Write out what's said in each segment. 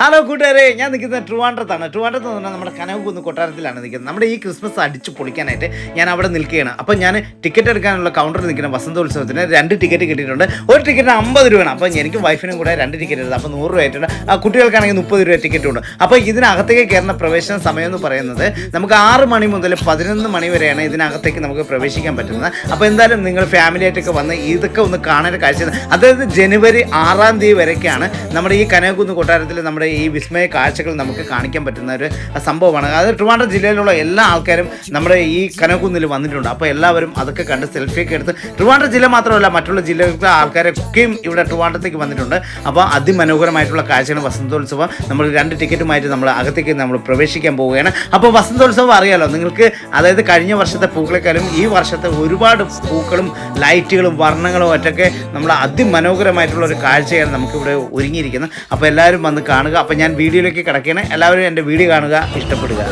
Hello കൂട്ടുകാരെ. ഞാൻ നിൽക്കുന്നത് ട്രിവാൻഡ്രത്താണ്. ട്രിവാൻഡ്രത്ത് എന്ന് പറഞ്ഞാൽ നമ്മുടെ കനകക്കുന്ന് കൊട്ടാരത്തിലാണ് നിൽക്കുന്നത്. നമ്മുടെ ഈ ക്രിസ്മസ് അടിച്ച് പൊളിക്കാനായിട്ട് ഞാൻ അവിടെ നിൽക്കുകയാണ്. അപ്പോൾ ഞാൻ ടിക്കറ്റ് എടുക്കാനുള്ള കൗണ്ടറിൽ നിൽക്കുന്ന വസന്തോത്സവത്തിന് രണ്ട് ടിക്കറ്റ് കിട്ടിയിട്ടുണ്ട്. ഒരു ടിക്കറ്റിന് അമ്പത് രൂപയാണ്. അപ്പോൾ എനിക്ക് വൈഫിനും കൂടെ രണ്ട് ടിക്കറ്റ് എടുത്തത്. അപ്പോൾ നൂറ് രൂപ ആയിട്ടുണ്ട്. ആ കുട്ടികൾക്കാണെങ്കിൽ മുപ്പത് രൂപ ടിക്കറ്റ് ഉണ്ട്. അപ്പോൾ ഇതിനകത്തേക്ക് കയറുന്ന പ്രവേശന സമയം എന്ന് പറയുന്നത് നമുക്ക് ആറ് മണി മുതൽ പതിനൊന്ന് മണി വരെയാണ് ഇതിനകത്തേക്ക് നമുക്ക് പ്രവേശിക്കാൻ പറ്റുന്നത്. അപ്പോൾ എന്തായാലും നിങ്ങൾ ഫാമിലി ആയിട്ടൊക്കെ വന്ന് ഇതൊക്കെ ഒന്ന് കാണാൻ കാഴ്ച അതായത് ജനുവരി ആറാം തീയതി വരെയൊക്കെയാണ് നമ്മുടെ ഈ കനകക്കുന്ന് കൊട്ടാരത്തിൽ നമ്മുടെ ഈ വിസ്മയ കാഴ്ചകൾ നമുക്ക് കാണിക്കാൻ പറ്റുന്ന ഒരു സംഭവമാണ്. അത് ട്രിവാൻഡ്രം ജില്ലയിലുള്ള എല്ലാ ആൾക്കാരും നമ്മുടെ ഈ കനകുന്നിൽ വന്നിട്ടുണ്ട്. അപ്പോൾ എല്ലാവരും അതൊക്കെ കണ്ട് സെൽഫിയൊക്കെ എടുത്ത് ട്രിവാൻഡ്രം ജില്ല മാത്രമല്ല മറ്റുള്ള ജില്ലകളിലെ ആൾക്കാരൊക്കെയും ഇവിടെ ട്രിവാൻഡ്രത്തേക്ക് വന്നിട്ടുണ്ട്. അപ്പോൾ അതിമനോഹരമായിട്ടുള്ള കാഴ്ചകൾ വസന്തോത്സവം. നമ്മൾ രണ്ട് ടിക്കറ്റുമായിട്ട് നമ്മൾ അകത്തേക്ക് നമ്മൾ പ്രവേശിക്കാൻ പോവുകയാണ്. അപ്പോൾ വസന്തോത്സവം അറിയാലോ നിങ്ങൾക്ക് അതായത് കഴിഞ്ഞ വർഷത്തെ പൂക്കളെക്കാളും ഈ വർഷത്തെ ഒരുപാട് പൂക്കളും ലൈറ്റുകളും വർണങ്ങളും ഒറ്റൊക്കെ നമ്മൾ അതിമനോഹരമായിട്ടുള്ള ഒരു കാഴ്ചയാണ് നമുക്കിവിടെ ഒരുങ്ങിയിരിക്കുന്നത്. അപ്പോൾ എല്ലാവരും വന്ന് കാണുക. അപ്പോൾ ഞാൻ വീഡിയോയിലേക്ക് കിടക്കണേ എല്ലാവരും എന്റെ വീഡിയോ കാണുക ഇഷ്ടപ്പെടുക.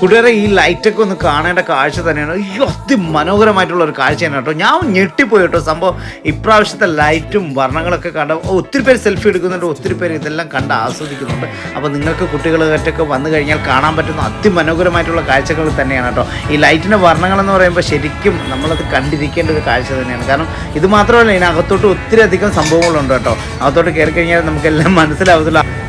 കൂട്ടുകാരെ ഈ ലൈറ്റൊക്കെ ഒന്ന് കാണേണ്ട കാഴ്ച തന്നെയാണ്. അയ്യോ അതിമനോഹരമായിട്ടുള്ള ഒരു കാഴ്ചയാണ് കേട്ടോ. ഞാൻ ഞെട്ടിപ്പോയി കേട്ടോ. സംഭവം ഇപ്രാവശ്യത്തെ ലൈറ്റും വർണങ്ങളൊക്കെ കണ്ട ഒത്തിരി പേര് സെൽഫി എടുക്കുന്നുണ്ട് ഒത്തിരി പേര് ഇതെല്ലാം കണ്ട് ആസ്വദിക്കുന്നുണ്ട്. അപ്പോൾ നിങ്ങൾക്ക് കുട്ടികളായിട്ടൊക്കെ വന്നു കഴിഞ്ഞാൽ കാണാൻ പറ്റുന്ന അതിമനോഹരമായിട്ടുള്ള കാഴ്ചകൾ തന്നെയാണ് കേട്ടോ. ഈ ലൈറ്റിന്റെ വർണങ്ങളെന്ന് പറയുമ്പോൾ ശരിക്കും നമ്മളത് കണ്ടിരിക്കേണ്ട ഒരു കാഴ്ച തന്നെയാണ്. കാരണം ഇത് മാത്രമല്ല ഇതിനകത്തോട്ട് ഒത്തിരി അധികം സംഭവങ്ങളുണ്ട് കേട്ടോ. അകത്തോട്ട് കയറി കഴിഞ്ഞാൽ നമുക്കെല്ലാം മനസ്സിലാവത്തില്ല.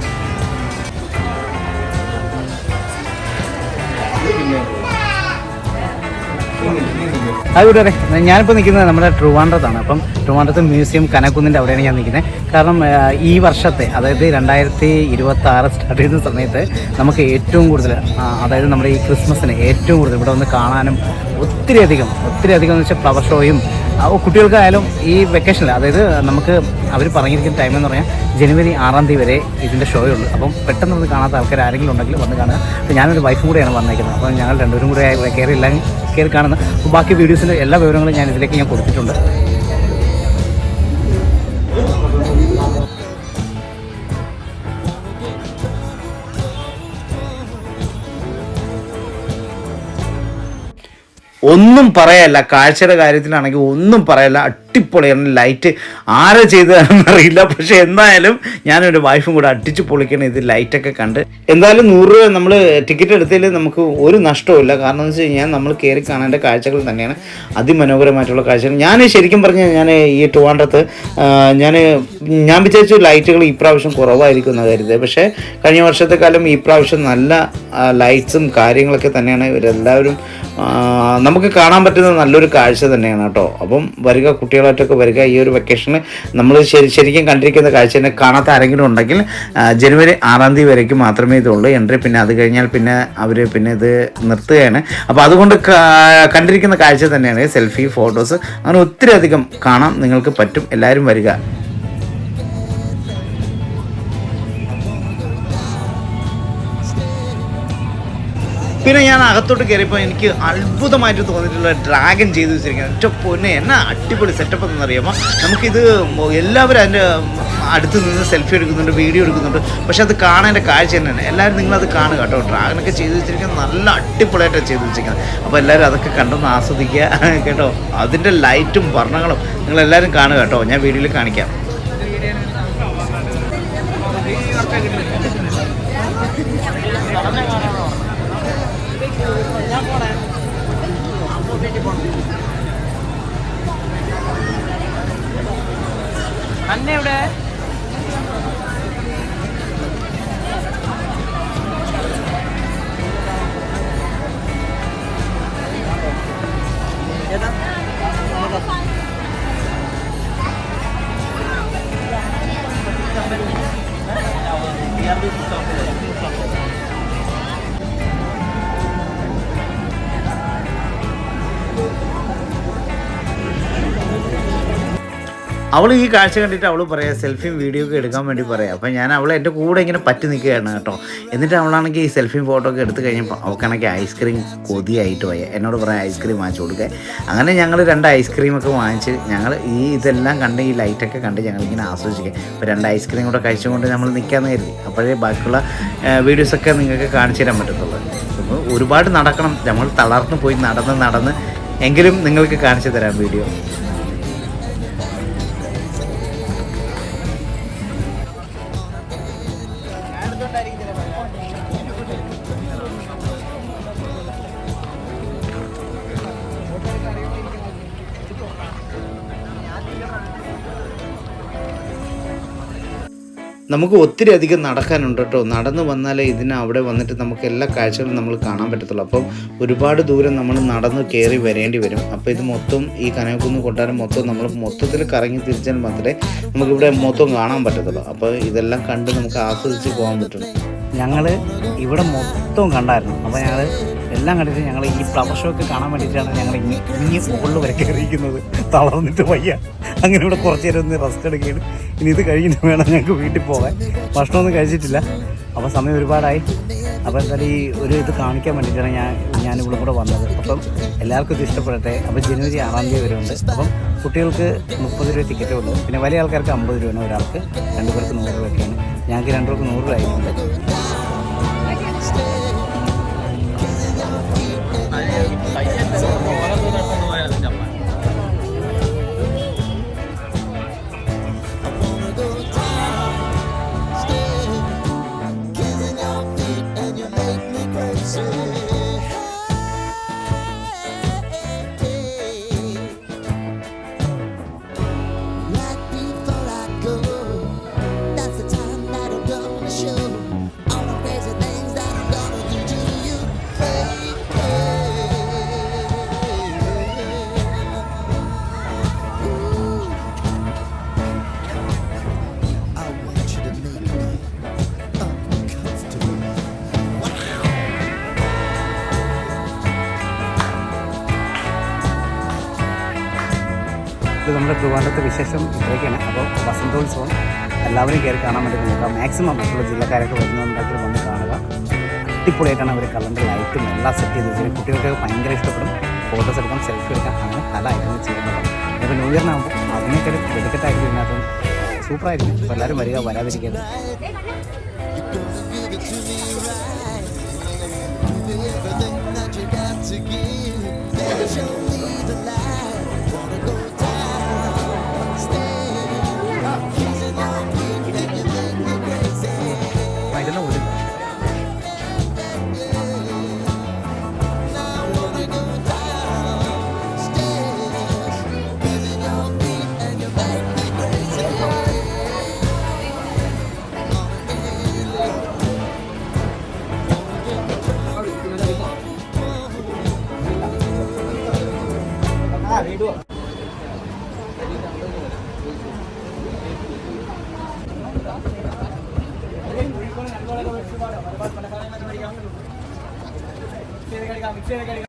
അതുകൂടെ ഞാനിപ്പോൾ നിൽക്കുന്നത് നമ്മുടെ ട്രിവാൻഡ്രത്താണ്. അപ്പം ട്രിവാൻഡ്രത്ത് മ്യൂസിയം കനക്കുന്നിന്റെ അവിടെയാണ് ഞാൻ നിൽക്കുന്നത്. കാരണം ഈ വർഷത്തെ അതായത് രണ്ടായിരത്തി ഇരുപത്തി ആറ് സ്റ്റാർട്ട് ചെയ്യുന്ന സമയത്ത് നമുക്ക് ഏറ്റവും കൂടുതൽ അതായത് നമ്മുടെ ഈ ക്രിസ്മസിന് ഏറ്റവും കൂടുതൽ ഇവിടെ വന്ന് കാണാനും ഒത്തിരി അധികം ഒത്തിരി അധികം എന്ന് വെച്ചാൽ ഫ്ലവർ ഷോയും കുട്ടികൾക്കായാലും ഈ വെക്കേഷനിൽ അതായത് നമുക്ക് അവർ പറഞ്ഞിരിക്കുന്ന ടൈം എന്ന് പറഞ്ഞാൽ ജനുവരി ആറാം തീയതി വരെ ഇതിന്റെ ഷോ ഉള്ളൂ. അപ്പം പെട്ടെന്ന് വന്ന് കാണാത്ത ആൾക്കാർ ആരെങ്കിലും ഉണ്ടെങ്കിൽ വന്ന് കാണുക. അപ്പോൾ ഞാനൊരു വൈഫും കൂടെയാണ് വന്നേക്കുന്നത്. അപ്പം ഞങ്ങൾ രണ്ടുപേരും കൂടെ കയറി എല്ലാം കയറി കാണുന്നത് ബാക്കി വീഡിയോസിന്റെ എല്ലാ വിവരങ്ങളും ഞാൻ ഇതിലേക്ക് ഞാൻ കൊടുത്തിട്ടുണ്ട്. ഒന്നും പറയല്ല. കാഴ്ചയുടെ കാര്യത്തിലാണെങ്കിൽ ഒന്നും പറയല്ല. അടിപൊളിയാണ് ലൈറ്റ് ആരെ ചെയ്തതാണെന്ന് അറിയില്ല പക്ഷെ എന്തായാലും ഞാനൊരു വൈഫും കൂടെ അടിച്ചു പൊളിക്കണം ഇത് ലൈറ്റൊക്കെ കണ്ട്. എന്തായാലും നൂറ് രൂപ നമ്മൾ ടിക്കറ്റ് എടുത്തതിൽ നമുക്ക് ഒരു നഷ്ടവുമില്ല കാരണം എന്ന് വെച്ച് കഴിഞ്ഞാൽ നമ്മൾ കയറി കാണേണ്ട കാഴ്ചകൾ തന്നെയാണ്. അതിമനോഹരമായിട്ടുള്ള കാഴ്ചകൾ. ഞാൻ ശരിക്കും പറഞ്ഞാൽ ഞാൻ ഈ ട്രിവാൻഡ്രത്ത് ഞാൻ ഞാൻ വിചാരിച്ചു ലൈറ്റുകൾ ഇപ്രാവശ്യം കുറവായിരിക്കും എന്ന് കരുതത് പക്ഷേ കഴിഞ്ഞ വർഷത്തെക്കാലം ഈ പ്രാവശ്യം നല്ല ലൈറ്റ്സും കാര്യങ്ങളൊക്കെ തന്നെയാണ് ഇവരെല്ലാവരും നമുക്ക് കാണാൻ പറ്റുന്ന നല്ലൊരു കാഴ്ച തന്നെയാണ് കേട്ടോ. അപ്പം വരിക കുട്ടികളായിട്ടൊക്കെ വരിക. ഈ ഒരു വെക്കേഷന് നമ്മൾ ശരി ശരിക്കും കണ്ടിരിക്കുന്ന കാഴ്ച തന്നെ കാണാത്ത ആരെങ്കിലും ഉണ്ടെങ്കിൽ ജനുവരി ആറാം തീയതി വരയ്ക്ക് മാത്രമേ ഇതുള്ളൂ. എൻട്രി പിന്നെ അത് കഴിഞ്ഞാൽ പിന്നെ അവർ പിന്നെ ഇത് നിർത്തുകയാണ്. അപ്പോൾ അതുകൊണ്ട് കണ്ടിരിക്കുന്ന കാഴ്ച തന്നെയാണ്. സെൽഫി ഫോട്ടോസ് അങ്ങനെ ഒത്തിരി അധികം കാണാം നിങ്ങൾക്ക് പറ്റും. എല്ലാവരും വരിക. പിന്നെ ഞാൻ അകത്തോട്ട് കയറിയപ്പോൾ എനിക്ക് അത്ഭുതമായിട്ട് തോന്നിയിട്ടുള്ള ഡ്രാഗൺ ചെയ്ത് വെച്ചിരിക്കുന്നത് ഒറ്റ പൊന്നെ. എന്നാ അടിപൊളി സെറ്റപ്പ് എന്നറിയാമോ നമുക്കിത് എല്ലാവരും അതിന്റെ അടുത്ത് നിന്ന് സെൽഫി എടുക്കുന്നുണ്ട് വീഡിയോ എടുക്കുന്നുണ്ട്. പക്ഷെ അത് കാണേണ്ട കാഴ്ച തന്നെയാണ് എല്ലാവരും നിങ്ങളത് കാണുക കേട്ടോ. ഡ്രാഗനൊക്കെ ചെയ്ത് വെച്ചിരിക്കുന്നത് നല്ല അടിപൊളിയായിട്ടാണ് ചെയ്ത് വെച്ചിരിക്കുന്നത്. അപ്പോൾ എല്ലാവരും അതൊക്കെ കണ്ടൊന്ന് ആസ്വദിക്കുക കേട്ടോ. അതിന്റെ ലൈറ്റും വർണങ്ങളും നിങ്ങളെല്ലാവരും കാണുക കേട്ടോ. ഞാൻ വീഡിയോയിൽ കാണിക്കാം. เดี๋ยวนะ അവൾ ഈ കാഴ്ച കണ്ടിട്ട് അവൾ പറയാം സെൽഫിയും വീഡിയോ ഒക്കെ എടുക്കാൻ വേണ്ടി പറയാം. അപ്പം ഞാൻ അവളെ എന്റെ കൂടെ ഇങ്ങനെ പറ്റി നിൽക്കുകയാണ് കേട്ടോ. എന്നിട്ട് അവളാണെങ്കിൽ ഈ സെൽഫിയും ഫോട്ടോ ഒക്കെ എടുത്ത് കഴിഞ്ഞപ്പോൾ അവൾക്കാണെങ്കിൽ ഐസ്ക്രീം കൊതിയായിട്ട് പോയ എന്നോട് പറയാം ഐസ്ക്രീം വാങ്ങിച്ചു കൊടുക്കുക അങ്ങനെ ഞങ്ങൾ രണ്ട് ഐസ്ക്രീം ഒക്കെ വാങ്ങിച്ച് ഞങ്ങൾ ഈ ഇതെല്ലാം കണ്ട് ഈ ലൈറ്റൊക്കെ കണ്ട് ഞങ്ങളിങ്ങനെ ആസ്വദിക്കുക അപ്പോൾ രണ്ട് ഐസ്ക്രീം കൂടെ കഴിച്ചുകൊണ്ട് നമ്മൾ നിൽക്കാമെന്ന് കരുതി. അപ്പോഴേ ബാക്കിയുള്ള വീഡിയോസൊക്കെ നിങ്ങൾക്ക് കാണിച്ചു തരാൻ പറ്റത്തുള്ളൂ. അപ്പോൾ ഒരുപാട് നടക്കണം. നമ്മൾ തളർന്നു പോയി നടന്ന് നടന്ന് എങ്കിലും നിങ്ങൾക്ക് കാണിച്ചു തരാം വീഡിയോ. നമുക്ക് ഒത്തിരി അധികം നടക്കാനുണ്ട് കേട്ടോ. നടന്നു വന്നാലേ ഇതിന് അവിടെ വന്നിട്ട് നമുക്ക് എല്ലാ കാഴ്ചകളും നമ്മൾ കാണാൻ പറ്റത്തുള്ളൂ. അപ്പം ഒരുപാട് ദൂരം നമ്മൾ നടന്ന് കയറി വരേണ്ടി വരും. അപ്പോൾ ഇത് മൊത്തം ഈ കനകക്കുന്ന് കൊട്ടാരം മൊത്തം നമ്മൾ മൊത്തത്തിൽ കറങ്ങി തിരിച്ചാൽ മാത്രമേ നമുക്കിവിടെ മൊത്തം കാണാൻ പറ്റത്തുള്ളൂ. അപ്പോൾ ഇതെല്ലാം കണ്ട് നമുക്ക് ആസ്വദിച്ച് പോകാൻ പറ്റുള്ളൂ. ഞങ്ങൾ ഇവിടെ മൊത്തവും കണ്ടായിരുന്നു. അപ്പോൾ ഞങ്ങൾ എല്ലാം കണ്ടിട്ട് ഞങ്ങൾ ഈ ഫ്ലവർ ഷോ ഒക്കെ കാണാൻ വേണ്ടിയിട്ടാണ് ഞങ്ങൾ ഇനി ഇനി മുകളിൽ വരെ കയറിയിരിക്കുന്നത്. തളർന്നിട്ട് വയ്യ. അങ്ങനെ ഇവിടെ കുറച്ച് നേരം ഒന്ന് റെസ്റ്റ് എടുക്കുകയാണ്. ഇനി ഇത് കഴിഞ്ഞിട്ട് വേണം ഞങ്ങൾക്ക് വീട്ടിൽ പോകാൻ. ഭക്ഷണമൊന്നും കഴിച്ചിട്ടില്ല. അപ്പോൾ സമയം ഒരുപാടായി. അപ്പോൾ എന്തായാലും ഈ ഒരു ഇത് കാണിക്കാൻ വേണ്ടിയിട്ടാണ് ഞാൻ ഞാനിവിടെ കൂടെ വന്നത്. അപ്പം എല്ലാവർക്കും ഇത് ഇഷ്ടപ്പെടട്ടെ. അപ്പോൾ ജനുവരി ആറാം തീയതി വരുന്നുണ്ട്. അപ്പം കുട്ടികൾക്ക് മുപ്പത് രൂപ ടിക്കറ്റ് ഉണ്ട്. പിന്നെ വലിയ ആൾക്കാർക്ക് അമ്പത് രൂപയാണ് ഒരാൾക്ക് രണ്ട് പേർക്ക് നൂറ് രൂപയൊക്കെയാണ്. ഞങ്ങൾക്ക് രണ്ടു പേർക്ക് നൂറ് രൂപ ആയിട്ടുണ്ട്. നമ്മുടെ ട്രിവാൻഡ്രത്തെ വിശേഷം ഇത്രയൊക്കെയാണ്. അപ്പോൾ വസന്തോത്സവം എല്ലാവരും കയറി കാണാൻ വേണ്ടി നോക്കുക മാക്സിമം മറ്റുള്ള ജില്ലക്കാരൊക്കെ വരുന്നുണ്ടെങ്കിൽ വന്ന് കാണുക. അടിപൊളിയായിട്ടാണ് അവർ കലണ്ടർ ലൈറ്റും എല്ലാം സെറ്റ് ചെയ്ത് വെച്ചാൽ കുട്ടികൾക്ക് ഭയങ്കര ഇഷ്ടപ്പെടും. ഫോട്ടോസ് എടുക്കാം സെൽഫി എടുക്കാം അങ്ങനെ പല ഐറ്റങ്ങൾ ചെയ്യുന്നുണ്ട്. ഇപ്പോൾ ന്യൂ ഇയറിനാകുമ്പോൾ അതിനൊക്കെ ഒരു വെടിക്കെട്ടായിരിക്കും ഇതിനകത്ത് സൂപ്പറായിരിക്കും എല്ലാവരും വരിക വരാതിരിക്കരുത് ಮಿಕ್ಸರ್ ಗಾಡಿ